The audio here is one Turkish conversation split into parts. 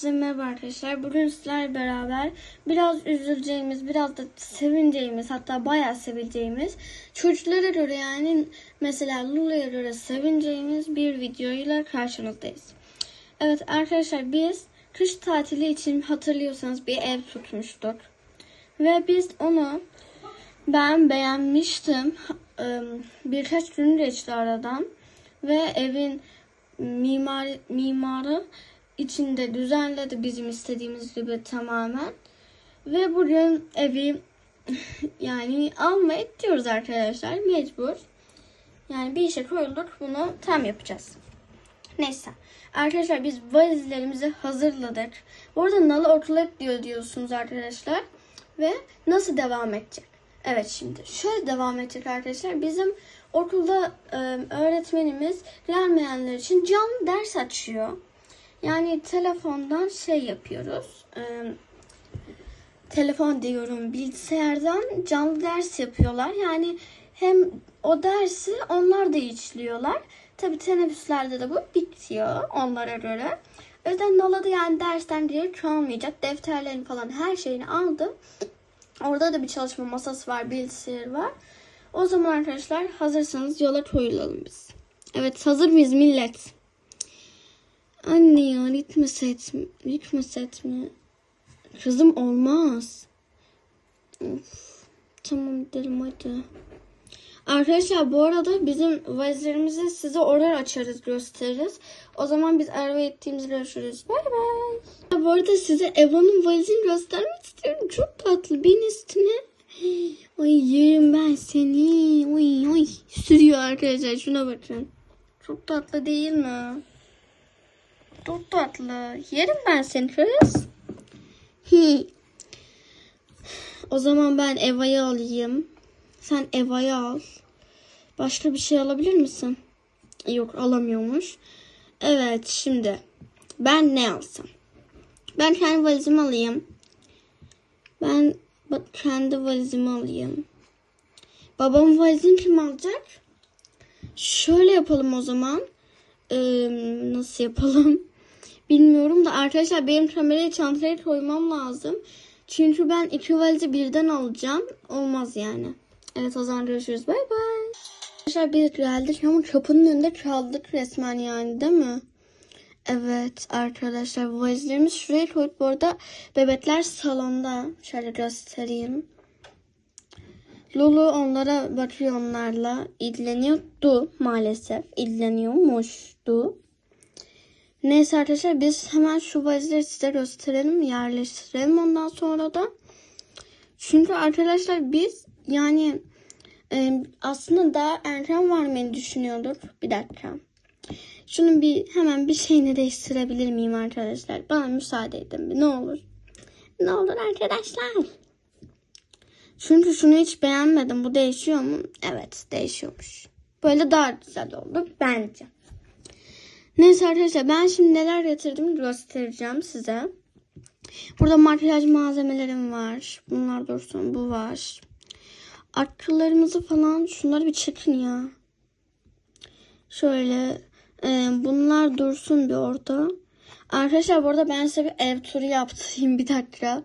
Herkese merhaba arkadaşlar. Bugün sizlerle beraber biraz üzüleceğimiz, biraz da sevineceğimiz, hatta bayağı sevileceğimiz, çocuklara göre yani mesela Lula'ya göre sevineceğimiz bir videoyla karşınızdayız. Evet arkadaşlar biz kış tatili için hatırlıyorsanız bir ev tutmuştuk. Ve biz onu ben beğenmiştim. Birkaç gün geçti aradan. Ve evin mimar, mimarı içinde düzenledi bizim istediğimiz gibi tamamen. Ve bugün evi yani almaya gidiyoruz arkadaşlar. Mecbur. Yani bir işe koyulduk. Bunu tam yapacağız. Neyse. Arkadaşlar biz valizlerimizi hazırladık. Bu arada Nalı okula diyor diyorsunuz arkadaşlar. Ve nasıl devam edecek? Evet şimdi şöyle devam edecek arkadaşlar. Bizim okulda öğretmenimiz gelmeyenler için canlı ders açıyor. Yani telefondan şey yapıyoruz. E, telefon diyorum bilgisayardan canlı ders yapıyorlar. Yani hem o dersi onlar da işliyorlar. Tabi teneffüslerde de bu bitiyor onlara göre. O yüzden Nala'da yani dersten direkt kalmayacak. Defterlerini falan her şeyini aldı. Orada da bir çalışma masası var, bilgisayar var. O zaman arkadaşlar hazırsanız yola koyulalım biz. Evet hazır mıyız millet? Anne ya ritme set mi? Ritme set mi? Kızım olmaz. Of. Tamam gidelim hadi. Arkadaşlar bu arada bizim valizlerimizi size oradan açarız gösteririz. O zaman biz araba ettiğimiz görüşürüz. Bay bay. Bu arada size Eva'nın valizini göstermek istiyorum. Çok tatlı. Bin üstüne. Ay yerim ben seni. Oy oy. Sürüyor arkadaşlar. Şuna bakın. Çok tatlı değil mi? Çok tatlı. Yerim ben seni kız. Hi. O zaman ben Eva'yı alayım. Sen Eva'yı al. Başka bir şey alabilir misin? Yok alamıyormuş. Evet şimdi ben ne alsam? Ben kendi valizimi alayım. Ben kendi valizimi alayım. Babamın valizini kim alacak? Şöyle yapalım o zaman. Ee, nasıl yapalım? Bilmiyorum da arkadaşlar benim kamerayı çantaya koymam lazım. Çünkü ben iki valizi birden alacağım. Olmaz yani. Evet o zaman görüşürüz. Bay bay. Arkadaşlar biz geldik ama kapının önünde kaldık resmen yani değil mi? Evet arkadaşlar valizlerimiz şuraya koyduk. Bu arada bebekler salonda. Şöyle göstereyim. Lulu onlara bakıyor onlarla. ilgileniyordu maalesef. İlgileniyormuştu. Neyse arkadaşlar biz hemen şu valizleri size gösterelim. Yerleştirelim ondan sonra da. Çünkü arkadaşlar biz yani e, aslında daha erken varmayı düşünüyorduk. Bir dakika. Şunun bir hemen bir şeyini değiştirebilir miyim arkadaşlar? Bana müsaade edin bir ne olur. Ne olur arkadaşlar. Çünkü şunu hiç beğenmedim. Bu değişiyor mu? Evet değişiyormuş. Böyle daha güzel oldu bence. Neyse arkadaşlar ben şimdi neler getirdim göstereceğim size. Burada makyaj malzemelerim var. Bunlar dursun. Bu var. Akıllarımızı falan şunları bir çekin ya. Şöyle e, bunlar dursun bir orada. Arkadaşlar burada ben size bir ev turu yaptırayım bir dakika.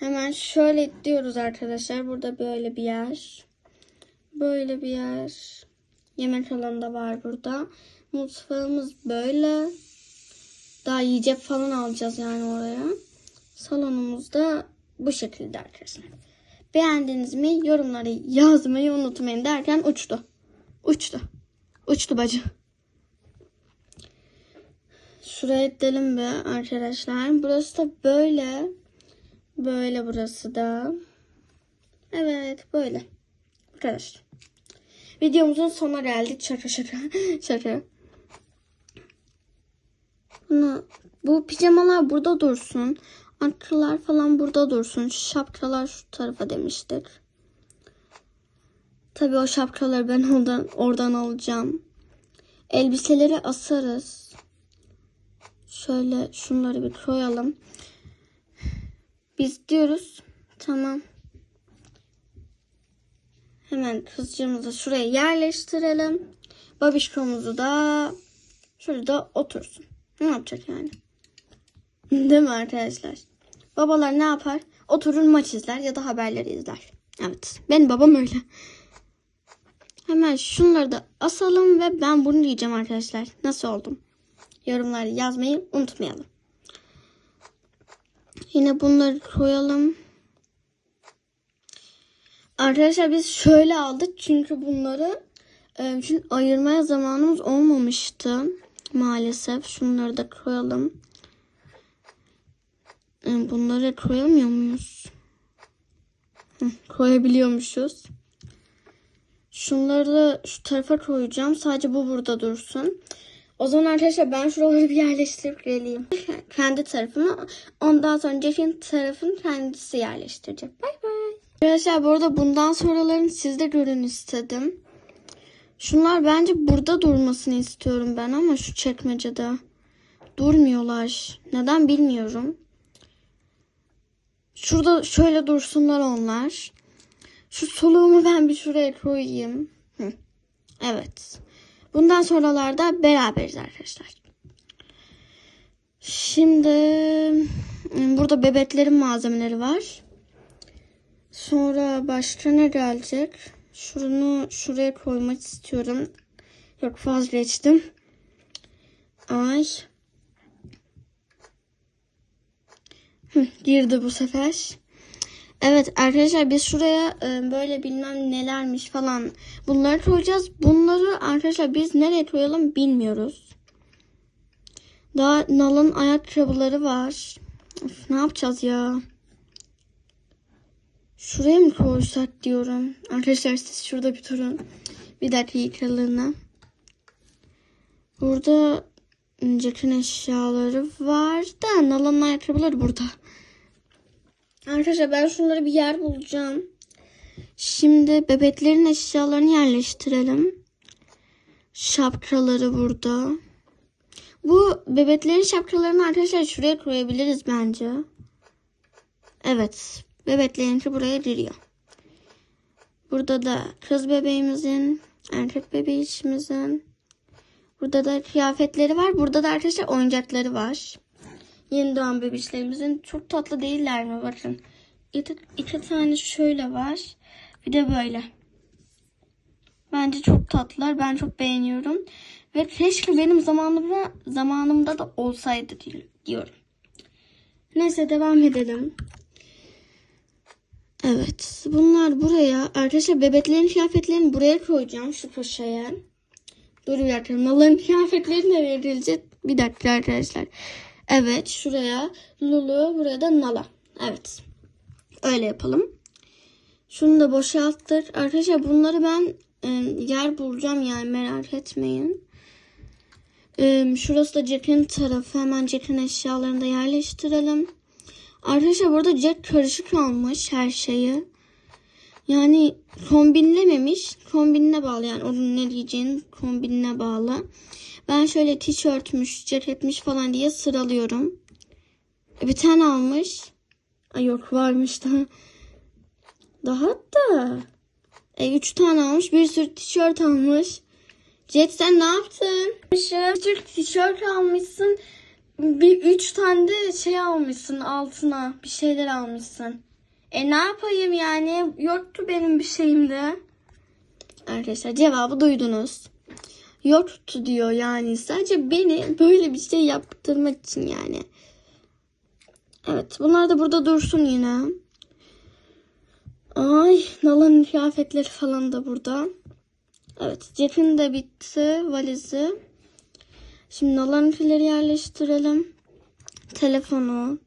Hemen şöyle diyoruz arkadaşlar. Burada böyle bir yer. Böyle bir yer. Yemek alanı da var burada. Mutfağımız böyle. Daha yiyecek falan alacağız yani oraya. Salonumuz da bu şekilde arkadaşlar. Beğendiniz mi? Yorumları yazmayı unutmayın derken uçtu. Uçtu. Uçtu bacı. Şuraya gidelim be arkadaşlar. Burası da böyle. Böyle burası da. Evet böyle. Arkadaşlar. Videomuzun sonuna geldik. Şaka şaka. şaka. Bunu, bu pijamalar burada dursun. Akıllar falan burada dursun. Şapkalar şu tarafa demiştik. Tabii o şapkaları ben oradan, oradan alacağım. Elbiseleri asarız. Şöyle şunları bir koyalım. Biz diyoruz. Tamam. Hemen kızcığımızı şuraya yerleştirelim. Babişkomuzu da şurada otursun. Ne yapacak yani? Değil mi arkadaşlar? Babalar ne yapar? Oturur maç izler ya da haberleri izler. Evet. Benim babam öyle. Hemen şunları da asalım ve ben bunu diyeceğim arkadaşlar. Nasıl oldum? Yorumları yazmayı unutmayalım. Yine bunları koyalım. Arkadaşlar biz şöyle aldık çünkü bunları e, çünkü ayırmaya zamanımız olmamıştı maalesef. Şunları da koyalım. E, bunları koyamıyor muyuz? Koyabiliyormuşuz. Şunları da şu tarafa koyacağım. Sadece bu burada dursun. O zaman arkadaşlar ben şuraları bir yerleştirip geleyim. Kendi tarafımı ondan sonra Jack'in tarafını kendisi yerleştirecek. Bay bay. Arkadaşlar bu arada bundan sonralarını siz de görün istedim. Şunlar bence burada durmasını istiyorum ben ama şu çekmecede. Durmuyorlar. Neden bilmiyorum. Şurada şöyle dursunlar onlar. Şu soluğumu ben bir şuraya koyayım. Hı. Evet. Bundan sonralarda beraberiz arkadaşlar. Şimdi burada bebeklerin malzemeleri var. Sonra başka ne gelecek? Şunu şuraya koymak istiyorum. Yok vazgeçtim. Ay. Girdi bu sefer. Evet arkadaşlar biz şuraya e, böyle bilmem nelermiş falan bunları koyacağız. Bunları arkadaşlar biz nereye koyalım bilmiyoruz. Daha Nal'ın ayakkabıları var. Of, ne yapacağız ya? Şuraya mı koysak diyorum. Arkadaşlar siz şurada bir durun. Bir dakikalığına. Burada Jack'ın eşyaları var da Nal'ın ayakkabıları burada. Arkadaşlar ben şunları bir yer bulacağım. Şimdi bebeklerin eşyalarını yerleştirelim. Şapkaları burada. Bu bebeklerin şapkalarını arkadaşlar şuraya koyabiliriz bence. Evet. Bebeklerinki buraya giriyor. Burada da kız bebeğimizin, erkek bebeğimizin. Burada da kıyafetleri var. Burada da arkadaşlar oyuncakları var. Yeni doğan bebişlerimizin çok tatlı değiller mi? Bakın. İki, iki tane şöyle var. Bir de böyle. Bence çok tatlılar. Ben çok beğeniyorum. Ve keşke benim zamanımda, zamanımda da olsaydı diyorum. Neyse devam edelim. Evet. Bunlar buraya. Arkadaşlar bebeklerin kıyafetlerini buraya koyacağım. Şu poşaya. Dur bir dakika. Malların kıyafetleri nereye verilecek? Bir dakika arkadaşlar. Evet şuraya Lulu buraya da Nala. Evet. Öyle yapalım. Şunu da boşalttık. Arkadaşlar bunları ben e, yer bulacağım yani merak etmeyin. E, şurası da Jack'in tarafı. Hemen Jack'in eşyalarını da yerleştirelim. Arkadaşlar burada Jack karışık almış her şeyi. Yani kombinlememiş. Kombinine bağlı yani onun ne diyeceğini kombinine bağlı. Ben şöyle tişörtmüş, ceketmiş falan diye sıralıyorum. E, bir tane almış. Ay yok varmış da. Daha da. E, üç tane almış. Bir sürü tişört almış. Jet sen ne yaptın? Bir sürü tişört almışsın. Bir üç tane de şey almışsın altına. Bir şeyler almışsın. E ne yapayım yani? Yoktu benim bir şeyimde. Arkadaşlar cevabı duydunuz yoktu diyor yani. Sadece beni böyle bir şey yaptırmak için yani. Evet bunlar da burada dursun yine. Ay Nala'nın kıyafetleri falan da burada. Evet Jack'in de bitti valizi. Şimdi Nala'nınkileri yerleştirelim. Telefonu.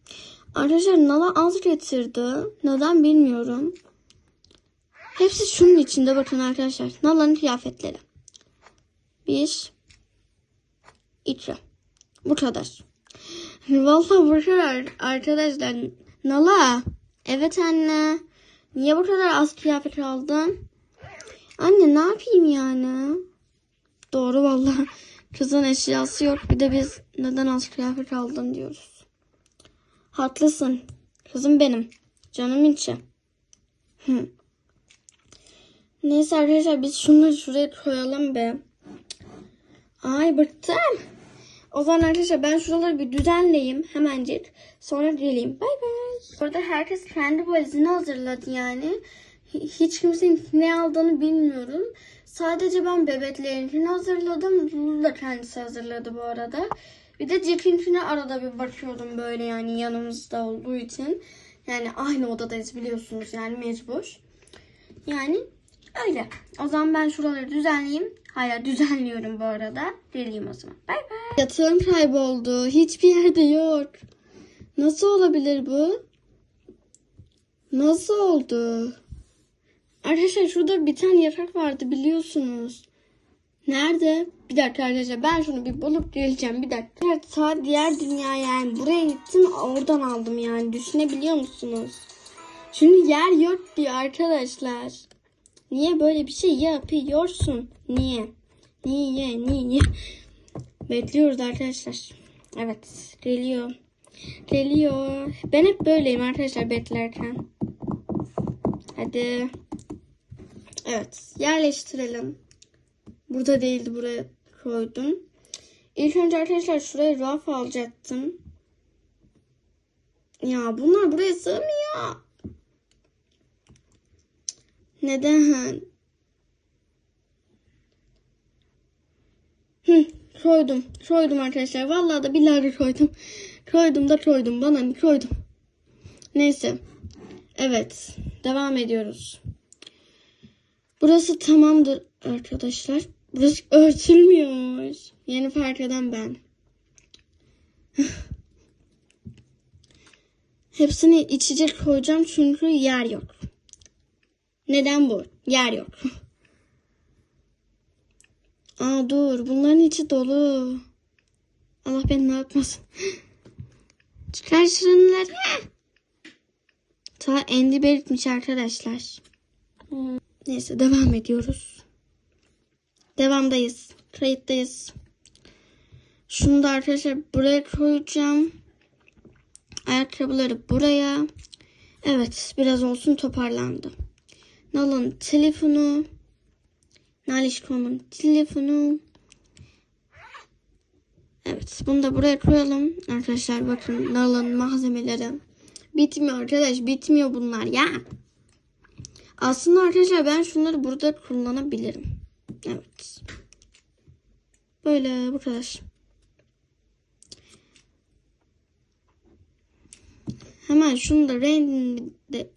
Arkadaşlar Nala az getirdi. Neden bilmiyorum. Hepsi şunun içinde bakın arkadaşlar. Nala'nın kıyafetleri. Bir, iki. Bu kadar. Vallahi bu kadar arkadaşlar. Nala. Evet anne. Niye bu kadar az kıyafet aldın? Anne ne yapayım yani? Doğru vallahi. Kızın eşyası yok. Bir de biz neden az kıyafet aldın diyoruz. Haklısın. Kızım benim. Canım içi. Hı. Neyse arkadaşlar biz şunları şuraya koyalım be. Ay bıktım. O zaman arkadaşlar ben şuraları bir düzenleyeyim hemencik. Sonra geleyim. Bay bay. Burada herkes kendi valizini hazırladı yani. Hi- Hiç kimsenin ne aldığını bilmiyorum. Sadece ben bebeklerinkini hazırladım. Lulu da kendisi hazırladı bu arada. Bir de Jack'inkine arada bir bakıyordum böyle yani yanımızda olduğu için. Yani aynı odadayız biliyorsunuz yani mecbur. Yani öyle. O zaman ben şuraları düzenleyeyim. Hala düzenliyorum bu arada. Geleyim o zaman. Bay bay. Yatağım kayboldu. Hiçbir yerde yok. Nasıl olabilir bu? Nasıl oldu? Arkadaşlar şurada bir tane yatak vardı biliyorsunuz. Nerede? Bir dakika arkadaşlar ben şunu bir bulup geleceğim. Bir dakika. Evet, ta diğer dünya yani. Buraya gittim oradan aldım yani. Düşünebiliyor musunuz? Şimdi yer yok diyor arkadaşlar. Niye böyle bir şey yapıyorsun? Niye? Niye? Niye? Bekliyoruz arkadaşlar. Evet geliyor. Geliyor. Ben hep böyleyim arkadaşlar beklerken. Hadi. Evet yerleştirelim. Burada değildi buraya koydum. İlk önce arkadaşlar şuraya raf alacaktım. Ya bunlar buraya sığmıyor. Neden? Hı, koydum. Koydum arkadaşlar. Vallahi da billahi koydum. Koydum da koydum. Bana koydum. Neyse. Evet. Devam ediyoruz. Burası tamamdır arkadaşlar. Burası örtülmüyormuş. Yeni fark eden ben. Hepsini içecek koyacağım çünkü yer yok. Neden bu? Yer yok. Aa dur. Bunların içi dolu. Allah beni ne yapmasın. Çıkar şunları. Ta endi belirtmiş arkadaşlar. Hmm. Neyse devam ediyoruz. Devamdayız. Kayıttayız. Şunu da arkadaşlar buraya koyacağım. Ayakkabıları buraya. Evet biraz olsun toparlandı. Nal'ın telefonu. Nalişko'nun telefonu. Evet bunu da buraya koyalım. Arkadaşlar bakın Nal'ın malzemeleri. Bitmiyor arkadaş bitmiyor bunlar ya. Aslında arkadaşlar ben şunları burada kullanabilirim. Evet. Böyle bu kadar. Hemen şunu da rengini de,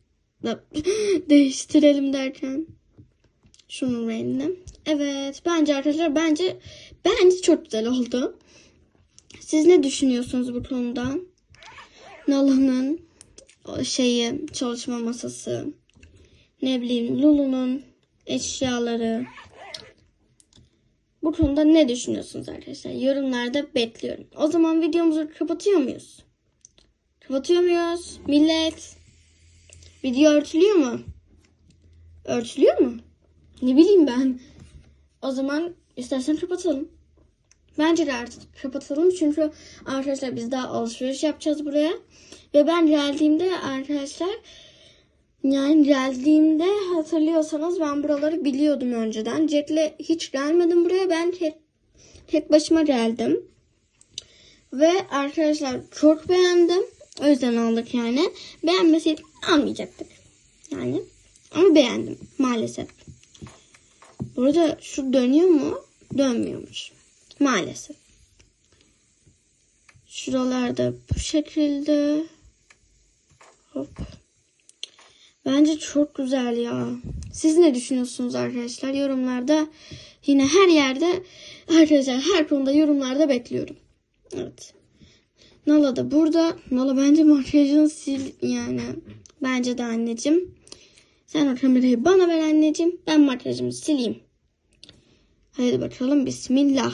de- değiştirelim derken. Şunun rengini. Evet bence arkadaşlar bence bence çok güzel oldu. Siz ne düşünüyorsunuz bu konuda? Nala'nın şeyi çalışma masası. Ne bileyim Lulu'nun eşyaları. Bu konuda ne düşünüyorsunuz arkadaşlar? Yorumlarda bekliyorum. O zaman videomuzu kapatıyor muyuz? Kapatıyor muyuz? Millet. Video örtülüyor mu? Örtülüyor mu? Ne bileyim ben. O zaman istersen kapatalım. Bence de artık kapatalım. Çünkü arkadaşlar biz daha alışveriş yapacağız buraya. Ve ben geldiğimde arkadaşlar yani geldiğimde hatırlıyorsanız ben buraları biliyordum önceden. Jet'le hiç gelmedim buraya. Ben tek, tek başıma geldim. Ve arkadaşlar çok beğendim. O yüzden aldık yani. Beğenmeseydik almayacaktık. Yani ama beğendim maalesef. Burada şu dönüyor mu? Dönmüyormuş. Maalesef. Şuralarda bu şekilde. Hop. Bence çok güzel ya. Siz ne düşünüyorsunuz arkadaşlar? Yorumlarda yine her yerde arkadaşlar her konuda yorumlarda bekliyorum. Evet. Nala da burada. Nala bence makyajını sil yani. Bence de anneciğim. Sen o kamerayı bana ver anneciğim. Ben makyajımı sileyim. Hadi bakalım bismillah.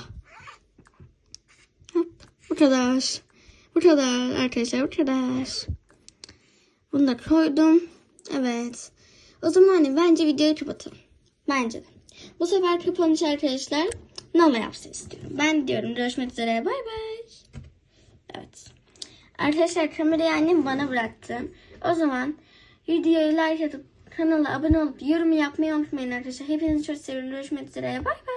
Hop, bu kadar. Bu kadar arkadaşlar bu kadar. Bunu da koydum. Evet. O zaman hani bence videoyu kapatalım. Bence de. Bu sefer kapanış arkadaşlar Nala yapsın istiyorum. Ben diyorum görüşmek üzere. Bay bay. Evet. Arkadaşlar kamerayı annem bana bıraktı. O zaman videoyu like atıp kanala abone olup yorum yapmayı unutmayın arkadaşlar. Hepinizi çok seviyorum. Görüşmek üzere. Bay bay.